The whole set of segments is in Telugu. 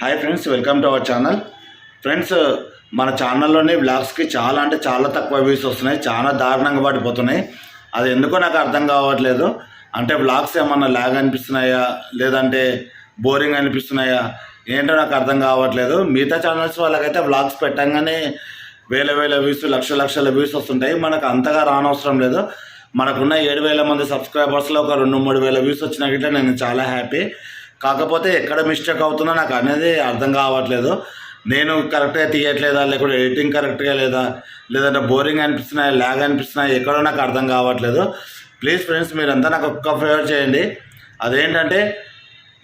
Hi friends welcome to our channel. Friends మన ఛానల్లోనే వ్లాగ్స్కి చాలా అంటే చాలా తక్కువ వ్యూస్ వస్తున్నాయి చాలా దారుణంగా పడిపోతున్నాయి అది ఎందుకో నాకు అర్థం కావట్లేదు. అంటే వ్లాగ్స్ ఏమన్నా ల్యాగ్ అనిపిస్తున్నాయా? లేదంటే బోరింగ్ అనిపిస్తున్నాయా? ఏంటో నాకు అర్థం కావట్లేదు. మిగతా ఛానల్స్ వాళ్ళకైతే వ్లాగ్స్ పెట్టంగానే వేల వేల వ్యూస్ లక్ష లక్షల వ్యూస్ వస్తుంటాయి. మనకు అంతగా రానవసరం లేదు. మనకున్న ఏడు వేల మంది సబ్స్క్రైబర్స్లో ఒక రెండు మూడు వేల వ్యూస్ వచ్చినా గిట్ల నేను చాలా హ్యాపీ కాకపోతే ఎక్కడ మిస్టేక్ అవుతుందో నాకు అనేది అర్థం కావట్లేదు. నేను కరెక్ట్గా తీయట్లేదా? లేకుంటే ఎడిటింగ్ కరెక్ట్గా లేదా? లేదంటే బోరింగ్ అనిపిస్తున్నాయి ల్యాగ్ అనిపిస్తున్నాయి ఎక్కడో నాకు అర్థం కావట్లేదు. ప్లీజ్ ఫ్రెండ్స్ మీరంతా నాకు ఒక్క ఫేవర్ చేయండి. అదేంటంటే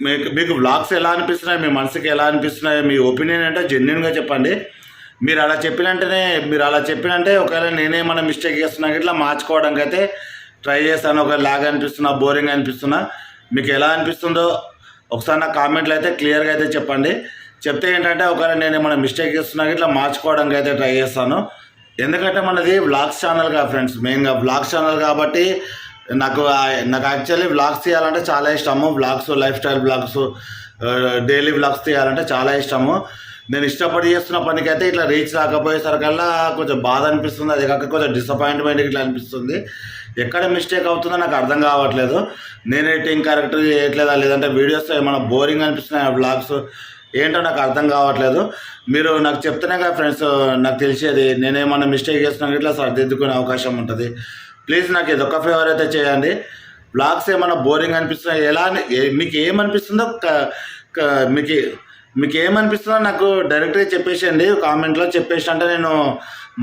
మీకు మీకు బ్లాగ్స్ ఎలా అనిపిస్తున్నాయి? మీ మనసుకి ఎలా అనిపిస్తున్నాయి? మీ ఒపీనియన్ అంటే జెన్యున్గా చెప్పండి. మీరు అలా చెప్పినంటేనే మీరు అలా చెప్పినంటే ఒకవేళ నేనేమన్నా మిస్టేక్ చేస్తున్నా ఇట్లా మార్చుకోవడానికి అయితే ట్రై చేస్తాను. ఒక ల్యాగ్ అనిపిస్తున్నా బోరింగ్ అనిపిస్తున్నా మీకు ఎలా అనిపిస్తుందో ఒకసారి నా కామెంట్లు అయితే క్లియర్గా అయితే చెప్పండి. చెప్తే ఏంటంటే ఒకవేళ నేను ఏమైనా మిస్టేక్ చేస్తున్నా ఇట్లా మార్చుకోవడానికి అయితే ట్రై చేస్తాను. ఎందుకంటే మనది వ్లాగ్స్ ఛానల్ కా ఫ్రెండ్స్ మెయిన్గా వ్లాగ్స్ ఛానల్ కాబట్టి నాకు నాకు యాక్చువల్లీ వ్లాగ్స్ తీయాలంటే చాలా ఇష్టము. Vlogs lifestyle vlogs daily vlogs తీయాలంటే చాలా ఇష్టము. నేను ఇష్టపడి చేస్తున్న పనికైతే ఇట్లా రీచ్ రాకపోయేసరికల్లా కొంచెం బాధ అనిపిస్తుంది. అది కాక కొంచెం డిసప్పాయింట్మెంట్ ఇట్లా అనిపిస్తుంది. ఎక్కడ మిస్టేక్ అవుతుందో నాకు అర్థం కావట్లేదు. నేను ఎడిటింగ్ కరెక్ట్ చేయట్లేదా లేదంటే వీడియోస్ ఏమైనా బోరింగ్ అనిపిస్తున్నాయి ఆ ఏంటో నాకు అర్థం కావట్లేదు. మీరు నాకు చెప్తేనే కదా ఫ్రెండ్స్ నాకు తెలిసేది. నేనేమన్నా మిస్టేక్ చేస్తున్నా ఇట్లా సరిదిద్దుకునే అవకాశం ఉంటుంది. ప్లీజ్ నాకు ఇది ఒక ఫేవర్ అయితే చేయండి. బ్లాగ్స్ ఏమైనా బోరింగ్ అనిపిస్తున్నాయి? ఎలా అని- మీకు ఏమనిపిస్తుందో మీకు మీకు ఏమనిపిస్తుందో నాకు డైరెక్ట్గా చెప్పేసేయండి కామెంట్లో చెప్పేసి అంటే నేను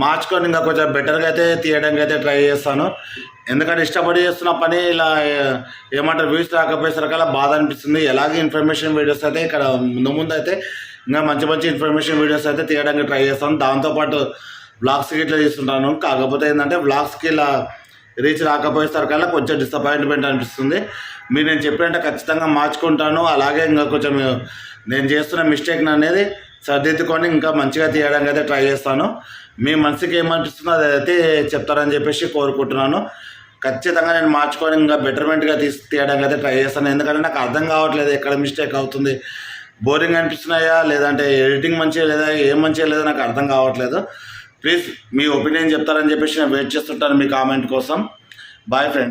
మార్చుకొని ఇంకా కొంచెం బెటర్గా అయితే తీయడానికి అయితే ట్రై చేస్తాను. ఎందుకంటే ఇష్టపడి చేస్తున్న పని ఇలా ఏమంటారు వ్యూస్ రాకపోయేసరికల్లా బాధ అనిపిస్తుంది. ఎలాగే ఇన్ఫర్మేషన్ వీడియోస్ అయితే ఇక్కడ ముందు ముందు అయితే ఇంకా మంచి మంచి ఇన్ఫర్మేషన్ వీడియోస్ అయితే తీయడానికి ట్రై చేస్తాను. దాంతోపాటు బ్లాగ్స్కి ఇట్లా తీసుకుంటాను కాకపోతే ఏంటంటే బ్లాగ్స్కి ఇలా రీచ్ రాకపోయేసరికల్లా కొంచెం డిసప్పాయింట్మెంట్ అనిపిస్తుంది. మీరు నేను చెప్పినట్టే ఖచ్చితంగా మార్చుకుంటాను. అలాగే ఇంకా కొంచెం నేను చేస్తున్న మిస్టేక్ అనేది సర్దిద్దుకొని ఇంకా మంచిగా తీయడానికి అయితే ట్రై చేస్తాను. మీ మనసుకి ఏమనిపిస్తుందో అదైతే చెప్తారని చెప్పేసి కోరుకుంటున్నాను. ఖచ్చితంగా నేను మార్చుకొని ఇంకా బెటర్మెంట్గా తీసి తీయడానికి అయితే ట్రై చేస్తాను. ఎందుకంటే నాకు అర్థం కావట్లేదు ఎక్కడ మిస్టేక్ అవుతుంది. బోరింగ్ అనిపిస్తున్నాయా? లేదంటే ఎడిటింగ్ మంచిగా లేదా? ఏం మంచిగా లేదా? నాకు అర్థం కావట్లేదు. ప్లీజ్ మీ ఒపీనియన్ చెప్తారని చెప్పేసి నేను వెయిట్ చేస్తుంటాను మీ కామెంట్ కోసం. Bye friend